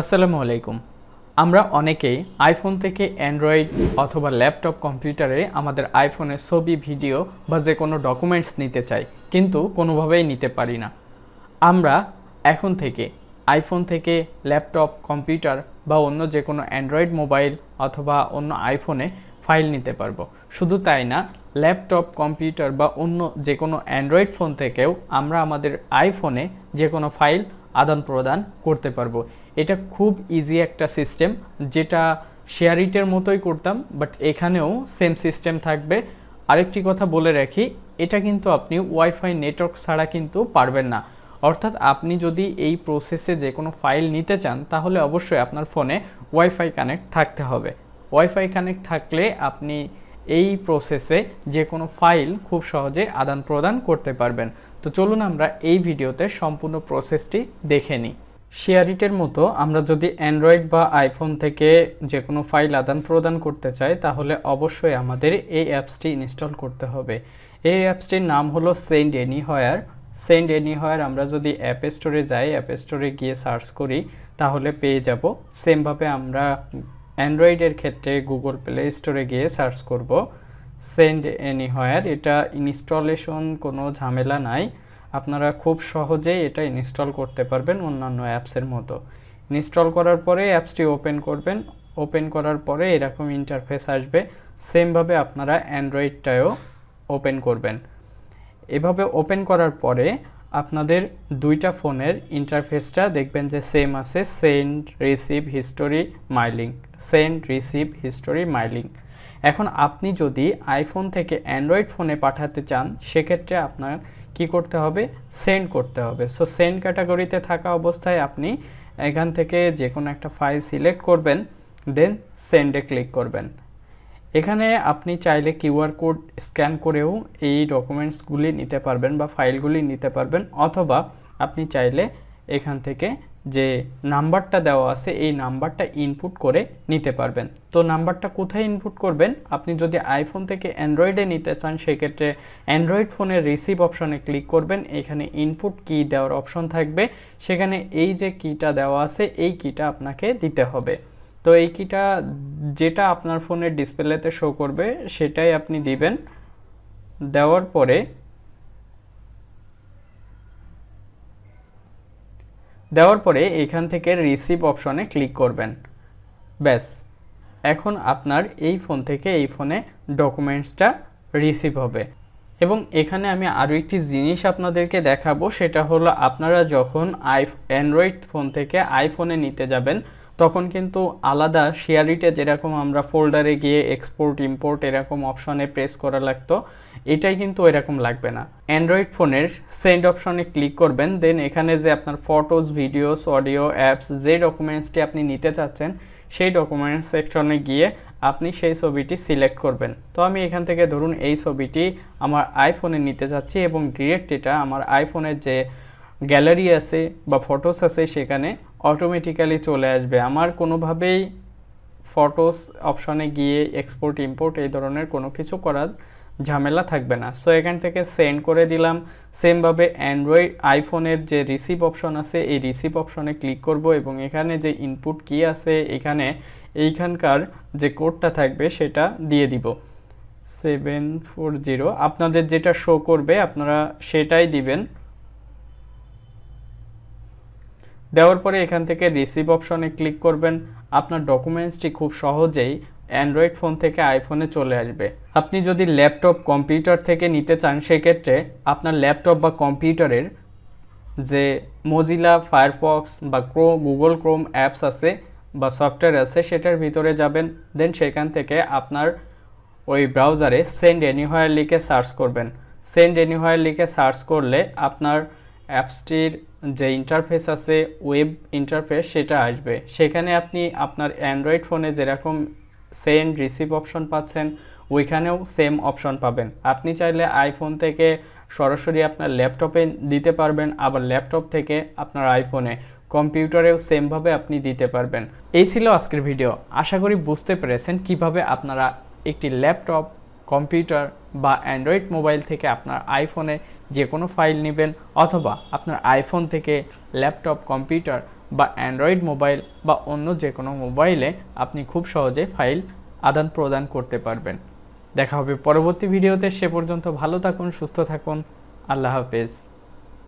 আসসালামু আলাইকুম। আমরা অনেকেই আইফোন থেকে অ্যান্ড্রয়েড অথবা ল্যাপটপ কম্পিউটারে আমাদের আইফোনের ছবি ভিডিও বা যে কোনো ডকুমেন্টস নিতে চাই, কিন্তু কোনোভাবেই নিতে পারি না। আমরা এখন থেকে আইফোন থেকে ল্যাপটপ কম্পিউটার বা অন্য যে কোনো অ্যান্ড্রয়েড মোবাইল অথবা অন্য আইফোনে ফাইল নিতে পারব। শুধু তাই না ল্যাপটপ কম্পিউটার বা অন্য যে কোনো অ্যান্ড্রয়েড ফোন থেকেও আমরা আমাদের আইফোনে যে কোনো ফাইল আদান প্রদান করতে পারব। এটা খুব ইজি একটা সিস্টেম যেটা শেয়ারিটের মতোই করতাম বাট এখানেও সেম সিস্টেম থাকবে। আরেকটি কথা বলে রাখি, এটা কিন্তু আপনি ওয়াইফাই নেটওয়ার্ক ছাড়া কিন্তু পারবেন না। অর্থাৎ আপনি যদি এই প্রসেসে যে কোনো ফাইল নিতে চান, তাহলে অবশ্যই আপনার ফোনে ওয়াইফাই কানেক্ট থাকতে হবে। ওয়াইফাই কানেক্ট থাকলে আপনি এই প্রসেসে যে কোনো ফাইল খুব সহজে আদান প্রদান করতে পারবেন। তো চলুন আমরা এই ভিডিওতে সম্পূর্ণ প্রসেসটি দেখে নিই। শেয়ারিটের মতো আমরা যদি অ্যান্ড্রয়েড বা আইফোন থেকে যে কোনো ফাইল আদান প্রদান করতে চাই, তাহলে অবশ্যই আমাদের এই অ্যাপসটি ইনস্টল করতে হবে। এই অ্যাপসটির নাম হলো সেন্ড এনিহয়ার সেন্ড এনিহয়ার আমরা যদি অ্যাপ স্টোরে যাই অ্যাপ স্টোরে গিয়ে সার্চ করি, তাহলে পেয়ে যাব। সেমভাবে আমরা অ্যান্ড্রয়েডের ক্ষেত্রে গুগল প্লে স্টোরে গিয়ে সার্চ করব। সেন্ড এনিহয়ার এটা ইনস্টলেশন কোনো ঝামেলা নাই। আপনারা খুব সহজেই এটা ইনস্টল করতে পারবেন অন্যান্য অ্যাপসের মতো। ইনস্টল করার পরে অ্যাপসটি ওপেন করবেন। ওপেন করার পরে এরকম ইন্টারফেস আসবে। সেমভাবে আপনারা অ্যান্ড্রয়েডটাও ওপেন করবেন। এভাবে ওপেন করার পরে আপনাদের দুইটা ফোনের ইন্টারফেসটা দেখবেন যে সেম আছে। Send receive history mailing send receive history mailing এখন আপনি যদি আইফোন থেকে অ্যান্ড্রয়েড ফোনে পাঠাতে চান, সেক্ষেত্রে আপনার কি করতে হবে? সেন্ড করতে হবে। সো সেন্ড ক্যাটাগরিতে থাকা অবস্থায় আপনি এখান থেকে যে কোনো একটা ফাইল সিলেক্ট করবেন দেন সেন্ডে ক্লিক করবেন। এখানে আপনি চাইলে কিউআর কোড স্ক্যান করেও এই ডকুমেন্টসগুলি নিতে পারবেন বা ফাইলগুলি নিতে পারবেন, অথবা আপনি চাইলে এখান থেকে যে নাম্বারটা দেওয়া আছে, এই নাম্বারটা ইনপুট করে নিতে পারবেন। তো নাম্বারটা কোথায় ইনপুট করবেন? আপনি যদি আইফোন থেকে অ্যান্ড্রয়েডে নিতে চান, সেক্ষেত্রে অ্যান্ড্রয়েড ফোনের রিসিভ অপশনে ক্লিক করবেন। এখানে ইনপুট কি দেওয়ার অপশন থাকবে। সেখানে এই যে কিটা দেওয়া আছে, এই কিটা আপনাকে দিতে হবে। তো এই কিটা যেটা আপনার ফোনের ডিসপ্লেতে শো করবে, সেটাই আপনি দিবেন। দেওয়ার পরে দেওয়ার পরে এখান থেকে রিসিভ অপশনে ক্লিক করবেন। ব্যাস। এখন আপনার এই ফোন থেকে এই ফোনে ডকুমেন্টসটা রিসিভ হবে। এবং এখানে আমি আরও একটি জিনিস আপনাদেরকে দেখাবো, সেটা হলো আপনারা যখন আই অ্যান্ড্রয়েড ফোন থেকে আইফোনে নিতে যাবেন, তখন কিন্তু আলাদা শেয়ারিটে যেরকম আমরা ফোল্ডারে গিয়ে এক্সপোর্ট ইম্পোর্ট এরকম অপশনে প্রেস করা লাগতো এটাই কিন্তু এরকম লাগবে না। অ্যান্ড্রয়েড ফোনের সেন্ড অপশনে ক্লিক করবেন দেন এখানে যে আপনার ফটোস ভিডিওস অডিও অ্যাপস যে ডকুমেন্টসটি আপনি নিতে চাচ্ছেন, সেই ডকুমেন্টস সেকশনে গিয়ে আপনি সেই ছবিটি সিলেক্ট করবেন। তো আমি এখান থেকে ধরুন এই ছবিটি আমার আইফোনে নিতে চাচ্ছি এবং ডিরেক্ট এটা আমার আইফোনের যে গ্যালারি আছে বা ফটোস আছে সেখানে অটোমেটিক্যালি চলে আসবে। আমার কোনোভাবেই ফটোস অপশনে গিয়ে এক্সপোর্ট ইম্পোর্ট এই ধরনের কোনো কিছু করার ঝামেলা থাকবে না। সো এখান থেকে সেন্ড করে দিলাম। সেমভাবে অ্যান্ড্রয়েড আইফোনের যে রিসিভ অপশন আছে, এই রিসিভ অপশনে ক্লিক করব এবং এখানে যে ইনপুট কি আছে, এখানে এইখানকার যে কোডটা থাকবে, সেটা দিয়ে দিব। সেভেন ফোর জিরো আপনাদের যেটা শো করবে, আপনারা সেটাই দিবেন। দেওয়ার পরে এখান থেকে রিসিভ অপশনে ক্লিক করবেন। আপনার ডকুমেন্টসটি খুব সহজেই অ্যান্ড্রয়েড ফোন থেকে আইফোনে চলে আসবে। আপনি যদি ল্যাপটপ কম্পিউটার থেকে নিতে চান, সেক্ষেত্রে আপনার ল্যাপটপ বা কম্পিউটারের যে মজিলা ফায়ারফক্স বা ক্রো গুগল ক্রোম অ্যাপস আছে বা সফটওয়্যার আছে, সেটার ভিতরে যাবেন দেন সেখান থেকে আপনার ওই ব্রাউজারে সেন্ড এনিহয়ার লিখে সার্চ করবেন। সেন্ড এনিহয়ার লিখে সার্চ করলে আপনার অ্যাপসটির যে ইন্টারফেস আছে ওয়েব ইন্টারফেস সেটা আসবে। সেখানে আপনি আপনার অ্যান্ড্রয়েড ফোনে যেরকম সেন্ড রিসিভ অপশন পাচ্ছেন, ওইখানেও সেম অপশন পাবেন। আপনি চাইলে আইফোন থেকে সরাসরি আপনার ল্যাপটপে দিতে পারবেন, আবার ল্যাপটপ থেকে আপনার আইফোনে কম্পিউটারেও সেমভাবে আপনি দিতে পারবেন। এই ছিল আজকের ভিডিও আশা করি বুঝতে পেরেছেন কীভাবে আপনারা একটি ল্যাপটপ কম্পিউটার বা অ্যান্ড্রয়েড মোবাইল থেকে আপনার আইফোনে যে কোনো ফাইল নেবেন, অথবা আপনার আইফোন থেকে ল্যাপটপ কম্পিউটার বা অ্যান্ড্রয়েড মোবাইল বা অন্য যে কোনো মোবাইলে আপনি খুব সহজে ফাইল আদান প্রদান করতে পারবেন। দেখা হবে পরবর্তী ভিডিওতে। সে পর্যন্ত ভালো থাকুন, সুস্থ থাকুন। আল্লাহ হাফেজ।